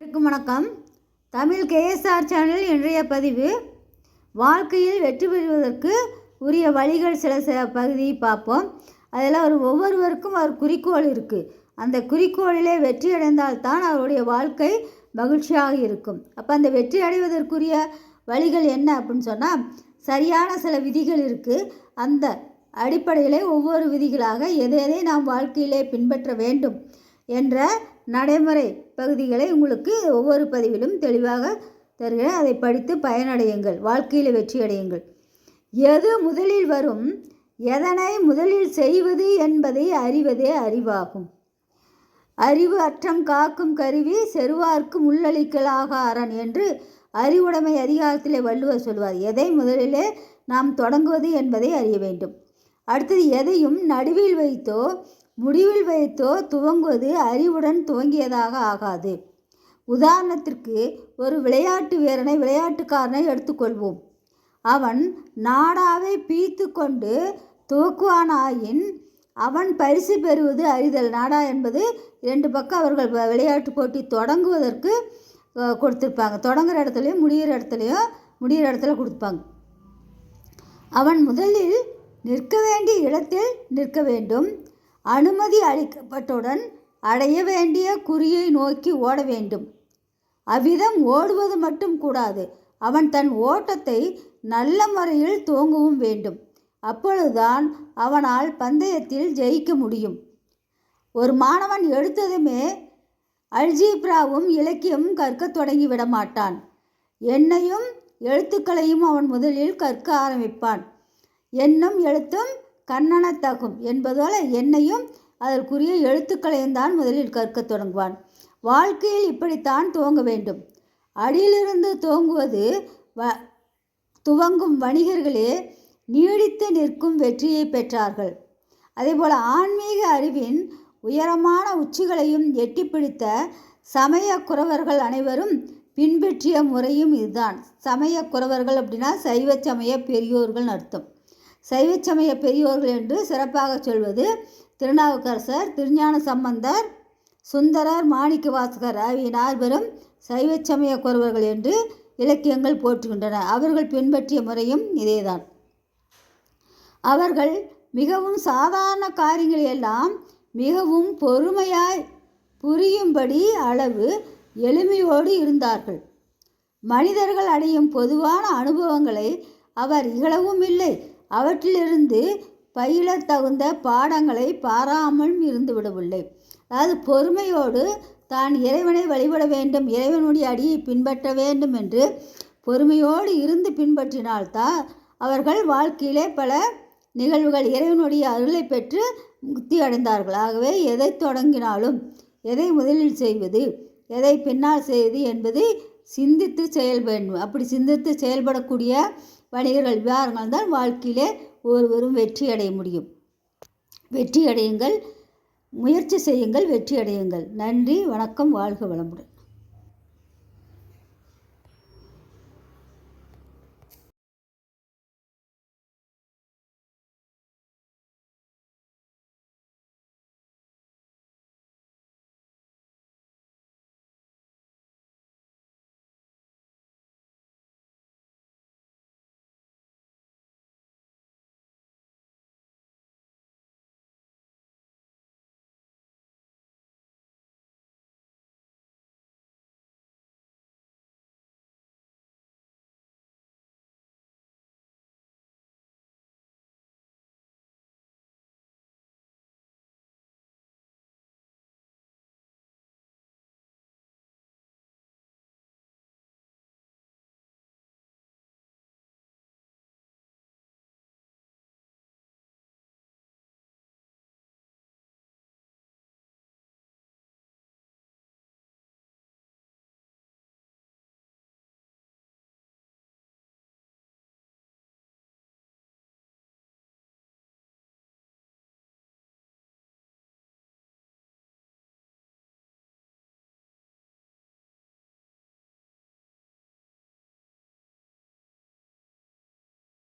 அனைவருக்கும் வணக்கம். Tamil KSR channel இன்றைய பதிவு வாழ்க்கையில் வெற்றி பெறுவதற்கு உரிய வழிகள் சில சில பகுதியை பார்ப்போம். அதில் ஒரு ஒவ்வொருவருக்கும் ஒரு குறிக்கோள் இருக்குது அந்த குறிக்கோளிலே வெற்றி அடைந்தால்தான் அவருடைய வாழ்க்கை மகிழ்ச்சியாக இருக்கும். அப்போ அந்த வெற்றி அடைவதற்குரிய வழிகள் என்ன அப்படின்னு சொன்னால் சரியான சில விதிகள் இருக்குது அந்த அடிப்படையிலே ஒவ்வொரு விதிகளாக எதை எதை நாம் வாழ்க்கையிலே பின்பற்ற வேண்டும். என்ற நடைமுறை பகுதிகளை உங்களுக்கு ஒவ்வொரு பதிவிலும் தெளிவாக தருகிறேன். அதை படித்து பயனடையுங்கள் வாழ்க்கையில் வெற்றியடையுங்கள். எது முதலில் வரும் எதனை முதலில் செய்வது என்பதை அறிவதே அறிவாகும். அறிவு அற்றம் காக்கும் கருவி செருவார்க்கு முள்ளளிக்கலாக அரண் என்று அறிவுடைமை அதிகாரத்திலே வள்ளுவர் சொல்வார். எதை முதலிலே நாம் தொடங்குவது என்பதை அறிய வேண்டும். அடுத்தது எதையும் நடுவில் வைத்தோ முடிவில் வைத்தோ துவங்குவது அறிவுடன் துவங்கியதாக ஆகாது. உதாரணத்திற்கு ஒரு விளையாட்டு வீரனை விளையாட்டுக்காரனை எடுத்துக்கொள்வோம். அவன் நாடாவை பீத்து கொண்டு துவக்குவானாயின் அவன் பரிசு பெறுவது அறிதல். நாடா என்பது இரண்டு பக்கம் அவர்கள் விளையாட்டு போட்டி தொடங்குவதற்கு கொடுத்துருப்பாங்க. தொடங்குகிற தொடங்குற இடத்துலையும் முடிகிற இடத்துலையும் முடிகிற இடத்துல கொடுப்பாங்க. அவன் முதலில் நிற்க வேண்டிய இடத்தில் நிற்க வேண்டும். அனுமதி அளிக்கப்பட்டவுடன் அடைய வேண்டிய குறியை நோக்கி ஓட வேண்டும். அவ்விதம் ஓடுவது மட்டும் கூடாது. அவன் தன் ஓட்டத்தை நல்ல முறையில் துவங்கவும் வேண்டும். அப்பொழுதுதான் அவனால் பந்தயத்தில் ஜெயிக்க முடியும். ஒரு மாணவன் எடுத்ததுமே அல்ஜீப்ராவும் இலக்கியமும் கற்கத் தொடங்கி விட மாட்டான் எண்ணையும் எழுத்துக்களையும் அவன் முதலில் கற்க ஆரம்பிப்பான். எண்ணும் எழுத்தும் கண்ணனத்தகும் என்பதால் என்னையும் அதற்குரிய எழுத்துக்களையும் தான் முதலில் கற்கத் தொடங்குவான். வாழ்க்கையில் இப்படித்தான் துவங்க வேண்டும். அடியிலிருந்து துவங்குவது வ துவங்கும் வணிகர்களே நீடித்து நிற்கும் வெற்றியை பெற்றார்கள். அதேபோல் ஆன்மீக அறிவின் உயரமான உச்சிகளையும் எட்டி பிடித்த சமய குறவர்கள் அனைவரும் பின்பற்றிய முறையும் இதுதான். சமய குறவர்கள் அப்படின்னா சைவ சமய பெரியோர்கள் அர்த்தம். சைவ பெரியோர்கள் என்று சிறப்பாக சொல்வது திருநாவுக்கரசர் திருஞான சம்பந்தர் சுந்தரர் மாணிக்க வாசகர் ஆகிய நால்வரும் சைவச்சமய குறவர்கள் என்று இலக்கியங்கள் போற்றுகின்றன. அவர்கள் பின்பற்றிய முறையும் இதேதான். அவர்கள் மிகவும் சாதாரண காரியங்களை எல்லாம் மிகவும் பொறுமையாய் புரியும்படி அளவு எளிமையோடு இருந்தார்கள். மனிதர்கள் அடையும் பொதுவான அனுபவங்களை அவர் இகழவும் இல்லை. அவற்றிலிருந்து பயில தகுந்த பாடங்களை பாராமலும் இருந்து விடவில்லை அதாவது பொறுமையோடு தான் இறைவனை வழிபட வேண்டும் இறைவனுடைய அடியை பின்பற்ற வேண்டும் என்று பொறுமையோடு இருந்து பின்பற்றினால்தான் அவர்கள் வாழ்க்கையிலே பல நிகழ்வுகள் இறைவனுடைய அருளை பெற்று முக்தி அடைந்தார்கள். ஆகவே எதை தொடங்கினாலும் எதை முதலில் செய்வது எதை பின்னால் செய்வது என்பதை சிந்தித்து செயல் வேண்டும் அப்படி சிந்தித்து செயல்படக்கூடிய வணிகர்கள் விவகாரங்கள் தான் வாழ்க்கையிலே ஒருவரும் வெற்றி அடைய முடியும். வெற்றி அடையுங்கள் முயற்சி செய்யுங்கள் வெற்றி அடையுங்கள். நன்றி வணக்கம் வாழ்க வளமுடன்.